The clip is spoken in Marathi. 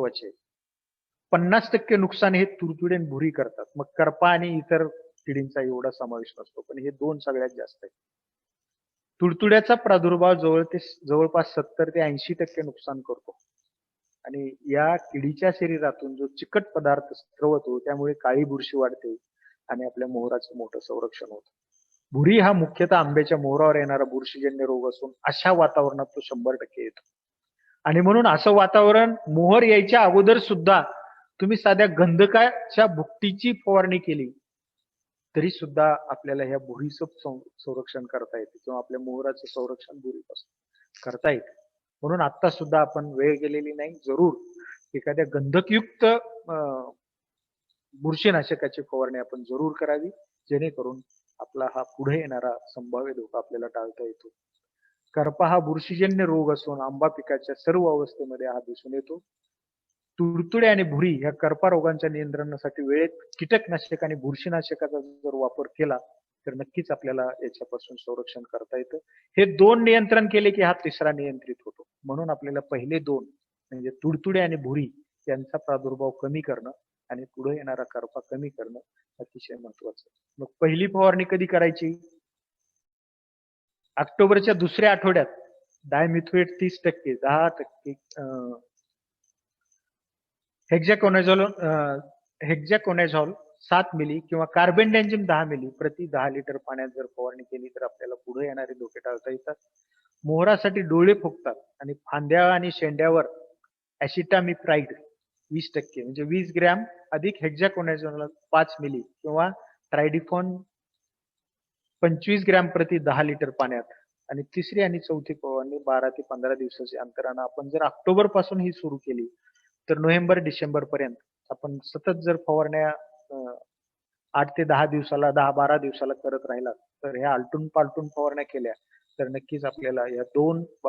महत्त्वाचे आहे पन्नास टक्के नुकसान हे तुरतुडे आणि भुरी करतात. मग करपा आणि इतर किडींचा एवढा समावेश नसतो. पण हे दोन सगळ्यात जास्त आहे तुडतुड्याचा प्रादुर्भाव जवळ ते जवळपास सत्तर ते ऐंशी टक्के नुकसान करतो. आणि या किडीच्या शरीरातून जो चिकट पदार्थ स्रवतो त्यामुळे काळी बुरशी वाढते आणि आपल्या मोहराचं मोठं संरक्षण होतं. भुरी हा मुख्यतः आंब्याच्या मोहरावर येणारा बुरशीजन्य रोग असून अशा वातावरणात तो शंभर टक्के येतो. आणि म्हणून असं वातावरण मोहर यायच्या अगोदर सुद्धा तुम्ही साध्या गंधकाच्या भुकटीची फवारणी केली तरी सुद्धा आपल्याला ह्या भुरीचं संरक्षण करता येते किंवा आपल्या मोहराचं संरक्षण भुरीपासून करता येते. म्हणून आता सुद्धा आपण वेळ गेलेली नाही जरूर एखाद्या गंधकयुक्त बुरशीनाशकाची फवारणी आपण जरूर करावी जेणेकरून आपला हा पुढे येणारा संभाव्य धोका आपल्याला टाळता येतो. करपा हा बुरशीजन्य रोग असून आंबा पिकाच्या सर्व अवस्थेमध्ये हा दिसून येतो. तुडतुडे आणि भुरी ह्या करपा रोगांच्या नियंत्रणासाठी वेळेत कीटकनाशक आणि बुरशीनाशकाचा जर वापर केला तर नक्कीच आपल्याला याच्यापासून संरक्षण करता येतं. हे दोन नियंत्रण केले की हा तिसरा नियंत्रित होतो. म्हणून आपल्याला पहिले दोन म्हणजे तुडतुडे आणि भुरी यांचा प्रादुर्भाव कमी करणं आणि पुढे येणारा करपा कमी करणं अतिशय महत्वाचं आहे. मग पहिली फवारणी कधी करायची? ऑक्टोबरच्या दुसऱ्या आठवड्यात डायमिथुएट तीस टक्के दहा टक्के हेक्झॅकोनेझॉल हेक्झॅकोनेझॉल सात मिली किंवा कार्बेंडेंजिम दहा मिली प्रति दहा लिटर पाण्यात जर फवारणी केली तर आपल्याला पुढे येणारे धोके टाळता येतात. मोहरासाठी डोळे फुगतात आणि फांद्या आणि शेंड्यावर ऍसिटामिप्राइड वीस टक्के म्हणजे वीस ग्रॅम अधिक हेक्झॅकोनेझॉल पाच मिली किंवा ट्रायडिकॉन पंचवीस ग्रॅम प्रति दहा लिटर पाण्यात आणि तिसरी आणि चौथी फवारणी बारा ते पंधरा दिवसाच्या अंतरानं आपण जर ऑक्टोबरपासून ही सुरू केली तर नोव्हेंबर डिसेंबर पर्यंत आपण सतत जर फवारण्या आठ ते दहा दिवसाला दहा बारा दिवसाला करत राहिला तर ह्या आलटून पालटून फवारण्या केल्या तर नक्कीच आपल्याला या दोन बाब-